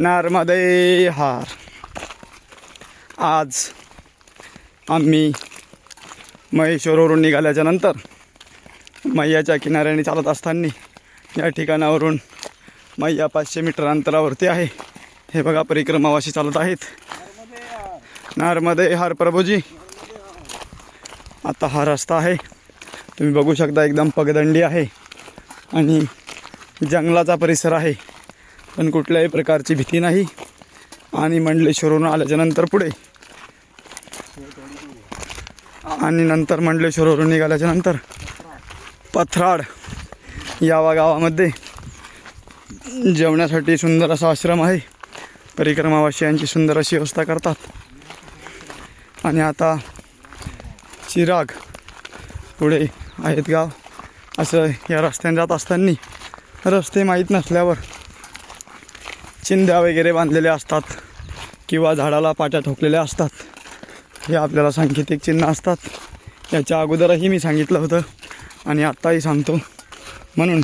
नर्मदे हार. आज आम्ही महेश्वरवरून निघाल्याच्या नंतर मैयाच्या किनाऱ्याने चालत असताना या ठिकाणावरून मैया पाचशे मीटर अंतरावरती आहे. हे बघा परिक्रमावाशी चालत आहेत. नर्मदे हार प्रभूजी. आता हा रस्ता आहे. तुम्ही बघू शकता एकदम पगदंडी आहे. आणि जंगलाचा परिसर आहे. पण कुठल्याही प्रकारची भीती नाही. आणि मंडलेश्वरून आल्याच्यानंतर पुढे. आणि नंतर मंडलेश्वरवरून निघाल्याच्या नंतर पथराड या गावामध्ये जेवण्यासाठी सुंदर असा आश्रम आहे. परिक्रमावासियांची सुंदर अशी व्यवस्था करतात. आणि आता चिराग पुढे आहेत गाव. असं या रस्त्याने जात असताना रस्ते माहीत नसल्यावर चिंध्या वगैरे बांधलेल्या असतात किंवा झाडाला पाट्या ठोकलेल्या असतात. हे आपल्याला सांकेतिक चिन्ह असतात. याच्या अगोदरही मी सांगितलं होतं आणि आत्ताही सांगतो. म्हणून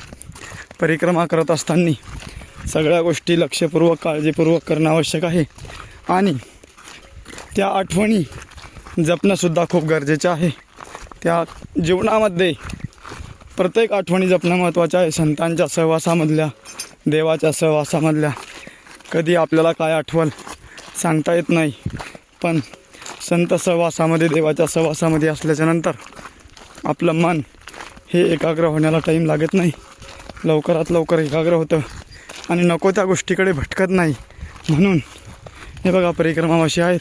परिक्रमा करत असताना सगळ्या गोष्टी लक्षपूर्वक काळजीपूर्वक करणं आवश्यक आहे. आणि त्या आठवणी जपणंसुद्धा खूप गरजेचं आहे. त्या जीवनामध्ये प्रत्येक आठवणी जपणं महत्त्वाचं आहे. संतांच्या सहवासामधल्या देवाच्या सहवासामधल्या कधी आपल्याला काय आठवल सांगता येत नाही पण संत सहवासामध्ये देवाच्या सहवासामध्ये असल्याच्यानंतर आपलं मन हे एकाग्र होण्याला टाईम लागत नाही. लवकरात लवकर एकाग्र होतं आणि नको त्या गोष्टीकडे भटकत नाही. म्हणून हे बघा परिक्रमावाशी आहेत.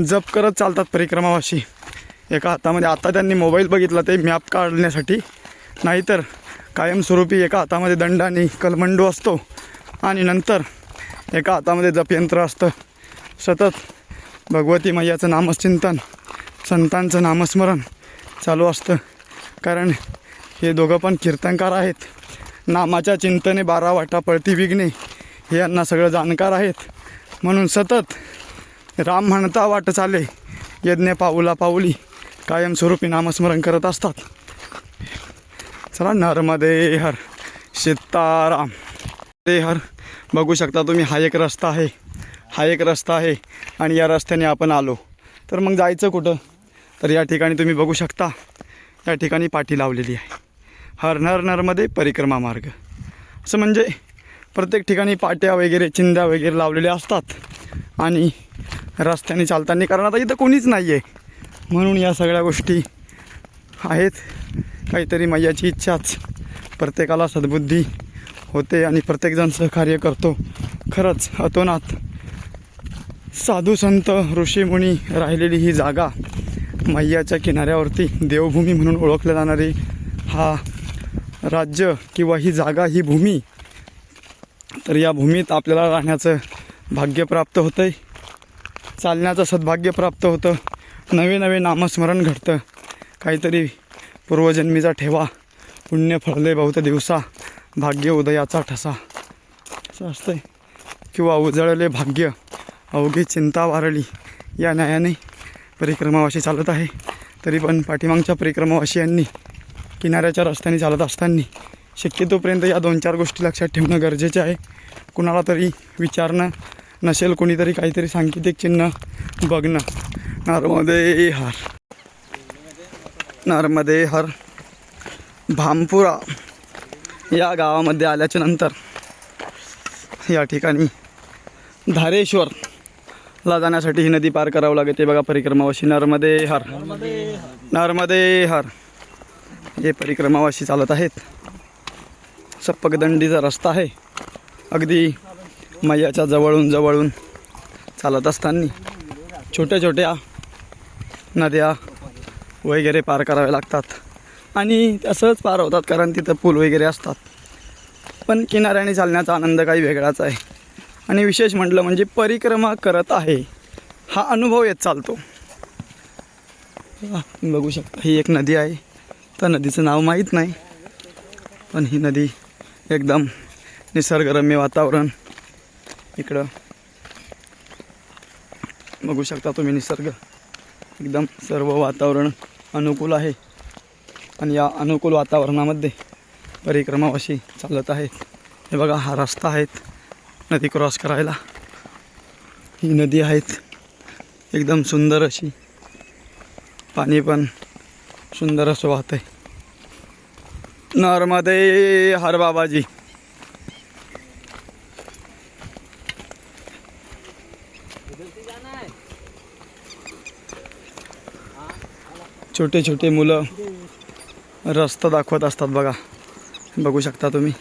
जप करत चालतात परिक्रमावाशी. एका हातामध्ये आता त्यांनी मोबाईल बघितला ते मॅप काढण्यासाठी. नाहीतर कायमस्वरूपी एका हातामध्ये दंड आणि कलमंडू असतो. आणि नंतर एका हातामध्ये जपयंत्र असतं. सतत भगवती मैयाचं नामचिंतन संतांचं नामस्मरण चालू असतं. कारण हे दोघं पण कीर्तनकार आहेत. नामाच्या चिंतने बारा वाटा पळती विघ्ने हे यांना सगळं जाणकार आहेत. म्हणून सतत राम म्हणता वाट चाले यज्ञ पाऊला पाऊली कायमस्वरूपी नामस्मरण करत असतात. चला नर्मदे हर सीताराम. ते हर बघू शकता तुम्ही हा एक रस्ता आहे. हा एक रस्ता आहे आणि या रस्त्याने आपण आलो. तर मग जायचं कुठं? तर या ठिकाणी तुम्ही बघू शकता या ठिकाणी पाठी लावलेली आहे. हर नर नरमध्ये परिक्रमा मार्ग. असं म्हणजे प्रत्येक ठिकाणी पाट्या वगैरे चिंध्या वगैरे लावलेल्या असतात आणि रस्त्याने चालताना कारण आता इथं कोणीच नाही आहे म्हणून या सगळ्या गोष्टी आहेत. काहीतरी मैयाची इच्छाच. प्रत्येकाला सद्बुद्धी होते आणि प्रत्येकजण सहकार्य करतो. खरंच अतोनात साधू संत ऋषीमुनी राहिलेली ही जागा मैयाच्या किनाऱ्यावरती देवभूमी म्हणून ओळखलं जाणारी हा राज्य किंवा ही जागा ही भूमी तर या भूमीत आपल्याला राहण्याचं भाग्य प्राप्त होतं आहे चालण्याचं सद्भाग्य प्राप्त होतं. नवे नवे नामस्मरण घडतं. काहीतरी पूर्वजन्मीचा ठेवा पुण्य फळले बहुत दिवसा. भाग्य उदयाचा ठसा. असं असतंय किंवा उजळले भाग्य अवघी चिंता वारली. या न्यायाने परिक्रमावाशी चालत आहे. तरी पण पाठीमागच्या परिक्रमावाशियांनी किनाऱ्याच्या रस्त्याने चालत असताना शक्यतोपर्यंत या दोन चार गोष्टी लक्षात ठेवणं गरजेचे आहे. कुणाला तरी विचारणं नसेल कोणीतरी काहीतरी सांकेतिक चिन्ह बघणं. नर्मदे हर. नर्मदे हर. भामपुरा. या गावामध्ये आल्याच्यानंतर या ठिकाणी धारेश्वरला जाण्यासाठी ही नदी पार करावं लागते. बघा परिक्रमावाशी नर्मदे हर. नर्मदे हर. हे परिक्रमावाशी चालत आहेत. सप्पकदंडीचा रस्ता आहे. अगदी मैयाच्या जवळून जवळून चालत असताना छोट्या छोट्या नद्या वगैरे पार कराव्या लागतात. आणि तसंच पार होतात कारण तिथं पूल वगैरे असतात. पण किनाऱ्याने चालण्याचा आनंद काही वेगळाच आहे. आणि विशेष म्हटलं म्हणजे परिक्रमा करत आहे हा अनुभव येत चालतो. बघू शकता ही एक नदी आहे. त्या नदीचं नाव माहीत नाही पण ही नदी एकदम निसर्गरम्य वातावरण इकडं. बघू शकता तुम्ही निसर्ग. एकदम सर्व वातावरण अनुकूल आहे. आणि या अनुकूल वातावरणामध्ये परिक्रमावाशी चालत आहेत हे बघा हा रस्ता आहेत नदी क्रॉस करायला. ही नदी आहेत एकदम सुंदर अशी. पाणी पण सुंदर असं वाहत आहे नर्मदे हर बाबाजी. छोटे छोटे मुलं रस्ता दाखवत असतात बघा. बघू शकता तुम्ही.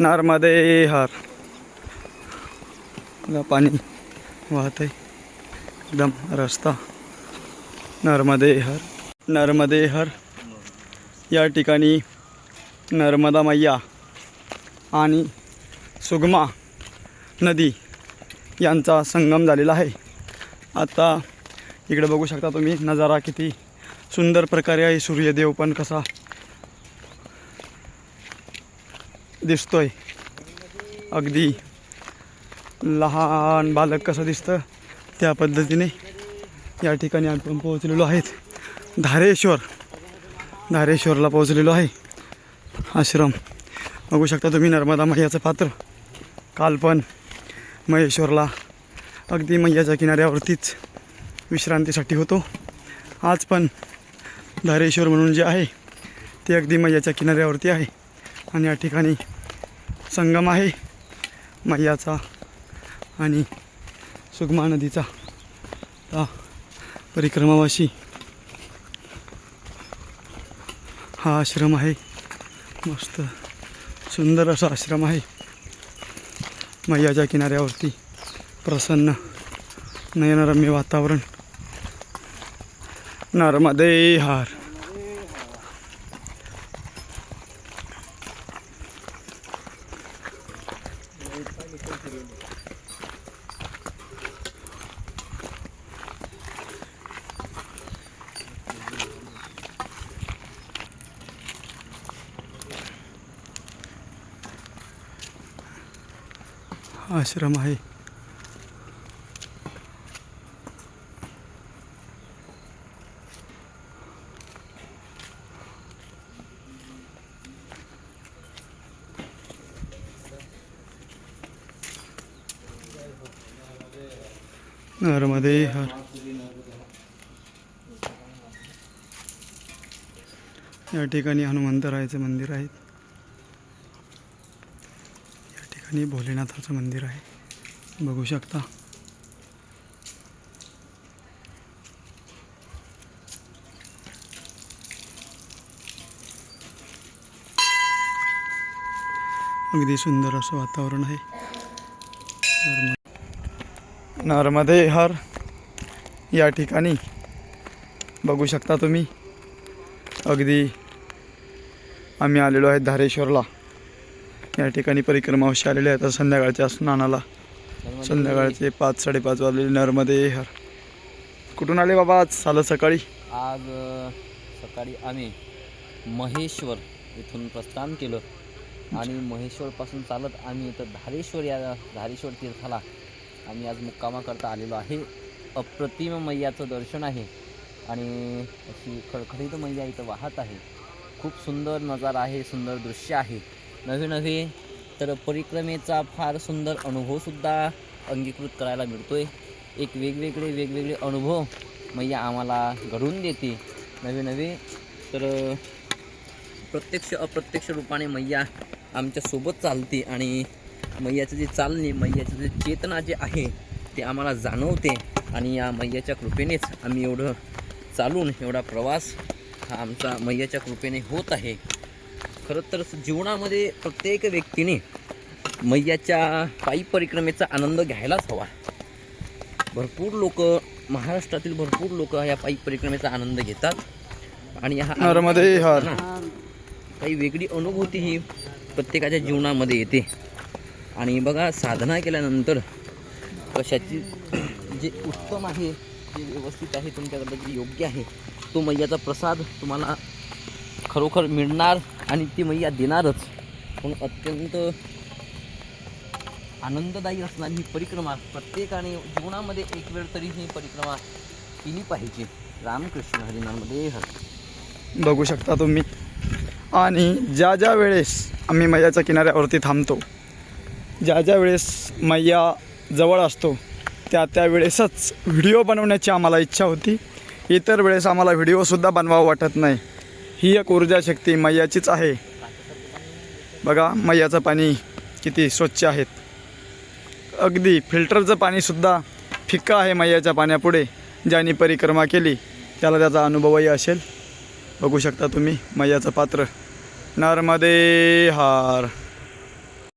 नारमादे हार. पाणी वाहत आहे एकदम रस्ता. नर्मदे हर. नर्मदे हर. या ठिकाणी नर्मदा मैया आणि सुगमा नदी यांचा संगम झालेला आहे. आता इकडे बघू शकता तुम्ही नजारा किती सुंदर प्रकारे आहे. सूर्यदेव पण कसा दिसतोय. अगदी लहान बालक कसं दिसतं त्या पद्धतीने या ठिकाणी आपण पोहोचलेलो आहेत. धारेश्वर. धारेश्वरला पोहोचलेलो आहे. आश्रम. बघू शकता तुम्ही नर्मदा मैयाचं पात्र. काल पण महेश्वरला. अगदी मैयाच्या किनाऱ्यावरतीच विश्रांतीसाठी होतो. आज पण धारेश्वर म्हणून जे आहे ते अगदी मैयाच्या किनाऱ्यावरती आहे. आणि या ठिकाणी संगम आहे मैयाचा आणि सुगमा नदीचा. हा परिक्रमावाशी हा आश्रम आहे. मस्त सुंदर असा आश्रम आहे. मैयाच्या किनाऱ्यावरती प्रसन्न नयनरम्य वातावरण. नर्मदे हार। आश्रम आहे। नर्मदे हर। या ठिकाणी हनुमंतरायाचं मंदिर आहे. या ठिकाणी भोलेनाथाचं मंदिर आहे. बघू शकता. अगदी सुंदर असं वातावरण आहे. नर्मदे हर या ठिकाणी बघू शकता तुम्ही. अगदी आम्ही आलेलो आहे धारेश्वरला. या ठिकाणी परिक्रमावशी आलेले आहेत. आता संध्याकाळच्या स्नानाला. संध्याकाळचे पाच साडेपाच वाजलेले नर्मदे हर. कुठून आले बाबा आज? आलं सकाळी? आज सकाळी आम्ही महेश्वर इथून प्रस्थान केलं. आणि महेश्वरपासून चालत आम्ही इथं धारेश्वर या धारेश्वर तीर्थाला आम्ही आज मुक्कामाकरता आलेलो आहे. अप्रतिम मैयाचं दर्शन आहे. आणि अशी खडखडीत मैया इथं वाहत आहे. खूप सुंदर नजारा आहे सुंदर दृश्य आहे. नवे नव्हे तर परिक्रमेचा फार सुंदर अनुभवसुद्धा अंगीकृत करायला मिळतो आहे एक वेगवेगळे वेगवेगळे अनुभव मैया आम्हाला घडवून देते नवे नवे तर प्रत्यक्ष अप्रत्यक्ष रूपाने मैया आमच्यासोबत चालते आणि मैयाचं जे चालणे मैयाचं जे चेतना जे आहे ते आम्हाला जाणवते. आणि या मैयाच्या कृपेनेच आम्ही एवढं चालून एवढा प्रवास हा आमचा मैयाच्या कृपेने होत आहे. खरं तर जीवनामध्ये प्रत्येक व्यक्तीने मैयाच्या पायी परिक्रमेचा आनंद घ्यायलाच हवा. भरपूर लोक महाराष्ट्रातील भरपूर लोक या पायी परिक्रमेचा आनंद घेतात. आणि हा काही वेगळी अनुभूती ही प्रत्येकाच्या जीवनामध्ये येते. आणि बघा साधना केल्यानंतर कशाची जे उत्तम आहे जे व्यवस्थित आहे तुमच्याकडं जे योग्य आहे तो मैयाचा प्रसाद तुम्हाला खरोखर मिळणार आणि ती मैया देणारच. पण अत्यंत आनंददायी असणारी ही परिक्रमा प्रत्येकाने जीवनामध्ये एक वेळ तरी ही परिक्रमा केली पाहिजे. रामकृष्ण हरिणामध्ये हर. बघू शकता तुम्ही. आणि ज्या ज्या वेळेस आम्ही मैयाच्या किनाऱ्यावरती थांबतो ज्या ज्या वेळेस मैया जवळ असतो त्या त्यावेळेसच व्हिडिओ बनवण्याची आम्हाला इच्छा होती. इतर वेळेस आम्हाला व्हिडिओसुद्धा बनवावं वाटत नाही. ही एक ऊर्जा शक्ती मैयाचीच आहे. बघा मैयाचं पाणी किती स्वच्छ आहेत अगदी फिल्टरचं पाणीसुद्धा फिक्का आहे मैयाच्या पाण्यापुढे ज्याने परिक्रमा केली. त्याला त्याचा अनुभवही असेल. बघू शकता तुम्ही मैयाचं पात्र. नर्मदे हार.